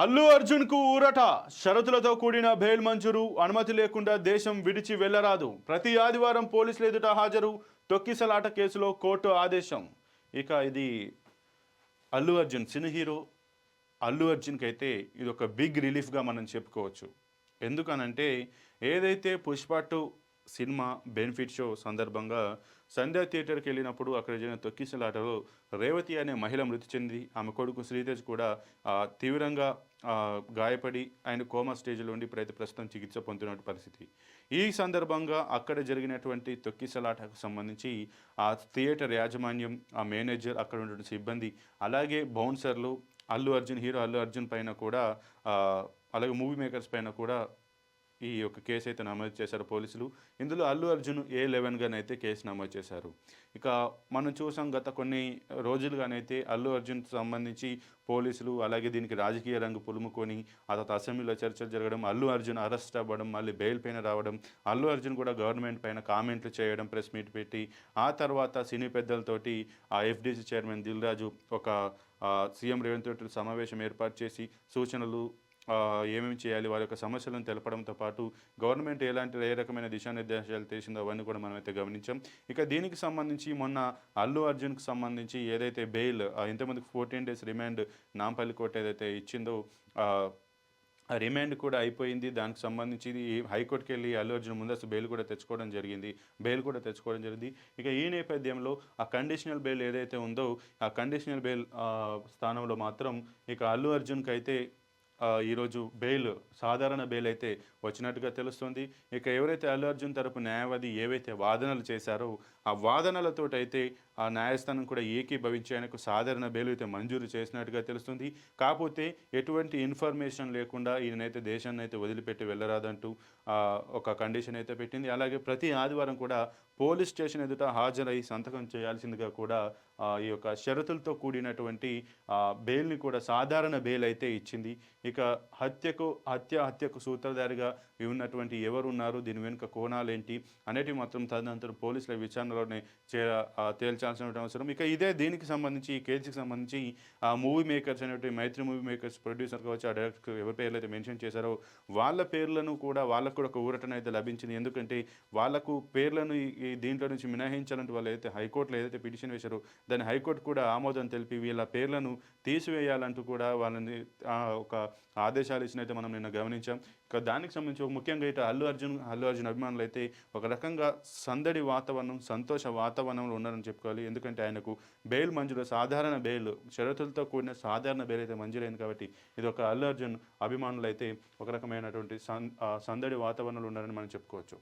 అల్లు అర్జున్కు ఊరట. షరతులతో కూడిన బెయిల్ మంజూరు. అనుమతి లేకుండా దేశం విడిచి వెళ్ళరాదు ప్రతి ఆదివారం పోలీసులు ఎదుట హాజరు. తొక్కిసలాట కేసులో కోర్టు ఆదేశం. ఇక ఇది అల్లు అర్జున్ సినీ హీరో. అల్లు అర్జున్కి అయితే ఇది ఒక బిగ్ రిలీఫ్గా మనం చెప్పుకోవచ్చు. ఎందుకనంటే ఏదైతే Pushpa two cinema benefit show సందర్భంగా సంధ్యా థియేటర్కి వెళ్ళినప్పుడు అక్కడ జరిగిన తొక్కిసలాటలో రేవతి అనే మహిళ మృతి చెంది ఆమె కొడుకు శ్రీతేజ్ కూడా తీవ్రంగా గాయపడి ఆయన కోమా స్టేజ్లో ఉండి ప్రతి ప్రస్తుతం చికిత్స పొందుతున్న పరిస్థితి. ఈ సందర్భంగా అక్కడ జరిగినటువంటి తొక్కిసలాటకు సంబంధించి ఆ థియేటర్ యాజమాన్యం ఆ మేనేజర్ అక్కడ ఉన్నటువంటి సిబ్బంది అలాగే బౌన్సర్లు అల్లు అర్జున్ హీరో అల్లు అర్జున్ పైన కూడా అలాగే మూవీ మేకర్స్ పైన కూడా ఈ యొక్క కేసు అయితే నమోదు చేశారు పోలీసులు. ఇందులో అల్లు అర్జున్ ఏ లెవెన్గానైతే కేసు నమోదు చేశారు. ఇక మనం చూసాం గత కొన్ని రోజులుగానైతే అల్లు అర్జున్ సంబంధించి పోలీసులు అలాగే దీనికి రాజకీయ రంగు పులుముకొని ఆ తర్వాత అసెంబ్లీలో చర్చలు జరగడం అల్లు అర్జున్ అరెస్ట్ అవ్వడం మళ్ళీ బెయిల్ పైన రావడం అల్లు అర్జున్ కూడా గవర్నమెంట్ పైన కామెంట్లు చేయడం ప్రెస్ మీట్ పెట్టి ఆ తర్వాత సినీ పెద్దలతోటి ఆ ఎఫ్డీసీ చైర్మన్ దిల్ రాజు ఒక సీఎం రేవంత్ రెడ్డి సమావేశం ఏర్పాటు చేసి సూచనలు ఏమేమి చేయాలి వారి యొక్క సమస్యలను తెలపడంతో పాటు గవర్నమెంట్ ఎలాంటి ఏ రకమైన దిశానిర్దేశాలు చేసిందో అవన్నీ కూడా మనమైతే గమనించాం. ఇక దీనికి సంబంధించి మొన్న అల్లు అర్జున్కి సంబంధించి ఏదైతే బెయిల్ ఇంతమందికి fourteen days remand Nampally court ఏదైతే ఇచ్చిందో రిమాండ్ కూడా అయిపోయింది. దానికి సంబంధించి ఇది హైకోర్టుకి వెళ్ళి అల్లు అర్జున్ ముందస్తు బెయిల్ కూడా తెచ్చుకోవడం జరిగింది. బెయిల్ కూడా తెచ్చుకోవడం జరిగింది. ఇక ఈ నేపథ్యంలో ఆ కండిషనల్ బెయిల్ ఏదైతే ఉందో ఆ కండిషనల్ బెయిల్ స్థానంలో మాత్రం ఇక అల్లు అర్జున్కి అయితే ఈరోజు బెయిల్ సాధారణ బెయిల్ అయితే వచ్చినట్టుగా తెలుస్తుంది. ఇక ఎవరైతే అల్లు అర్జున్ తరపు న్యాయవాది ఏవైతే వాదనలు చేశారో ఆ వాదనలతోటైతే అయితే ఆ న్యాయస్థానం కూడా ఏకీభవించి ఆయనకు సాధారణ బెయిల్ అయితే మంజూరు చేసినట్టుగా తెలుస్తుంది. కాకపోతే ఎటువంటి ఇన్ఫర్మేషన్ లేకుండా ఈయనైతే దేశాన్ని అయితే వదిలిపెట్టి వెళ్ళరాదంటూ ఒక కండిషన్ అయితే పెట్టింది. అలాగే ప్రతి ఆదివారం కూడా పోలీస్ స్టేషన్ ఎదుట హాజరై సంతకం చేయాల్సిందిగా కూడా ఈ యొక్క షరతులతో కూడినటువంటి బెయిల్ని కూడా సాధారణ బెయిల్ అయితే ఇచ్చింది. ఇక హత్యకు హత్య హత్యకు సూత్రధారిగా ఉన్నటువంటి ఎవరు ఉన్నారు దీని వెనుక కోణాలేంటి? అనేటివి మాత్రం తదనంతరం పోలీసుల విచారణలోనే చే తేల్చాల్సిన అవసరం. ఇక ఇదే దీనికి సంబంధించి ఈ కేసుకి సంబంధించి ఆ మూవీ మేకర్స్ అనేటువంటి మైత్రి మూవీ మేకర్స్ ప్రొడ్యూసర్ కావచ్చు ఆ డైరెక్టర్ ఎవరి పేర్లు అయితే మెన్షన్ చేశారో వాళ్ళ పేర్లను కూడా వాళ్ళకు కూడా ఒక ఊరటన అయితే లభించింది. ఎందుకంటే వాళ్ళకు పేర్లను ఈ- దీంట్లో నుంచి మినహాయించాలంటే వాళ్ళు అయితే హైకోర్టులో ఏదైతే పిటిషన్ వేశారో దాన్ని హైకోర్టు కూడా ఆమోదం తెలిపి వీళ్ళ పేర్లను తీసివేయాలంటూ కూడా వాళ్ళని ఒక ఆదేశాలు ఇచ్చినైతే మనం నిన్న గమనించాం. ఇక దానికి సంబంధించి ఒక ముఖ్యంగా ఇటు అల్లు అర్జున్ అల్లు అర్జున్ అభిమానులు అయితే ఒక రకంగా సందడి వాతావరణం సంతోష వాతావరణంలో ఉన్నారని చెప్పుకోవాలి. ఎందుకంటే ఆయనకు బెయిల్ మంజూరు సాధారణ బెయిల్ షరతులతో కూడిన సాధారణ బెయిల్ అయితే మంజూరైంది కాబట్టి ఇది ఒక అల్లు అర్జున్ అభిమానులు అయితే ఒక రకమైనటువంటి ఆ, సందడి వాతావరణంలో ఉన్నారని మనం చెప్పుకోవచ్చు.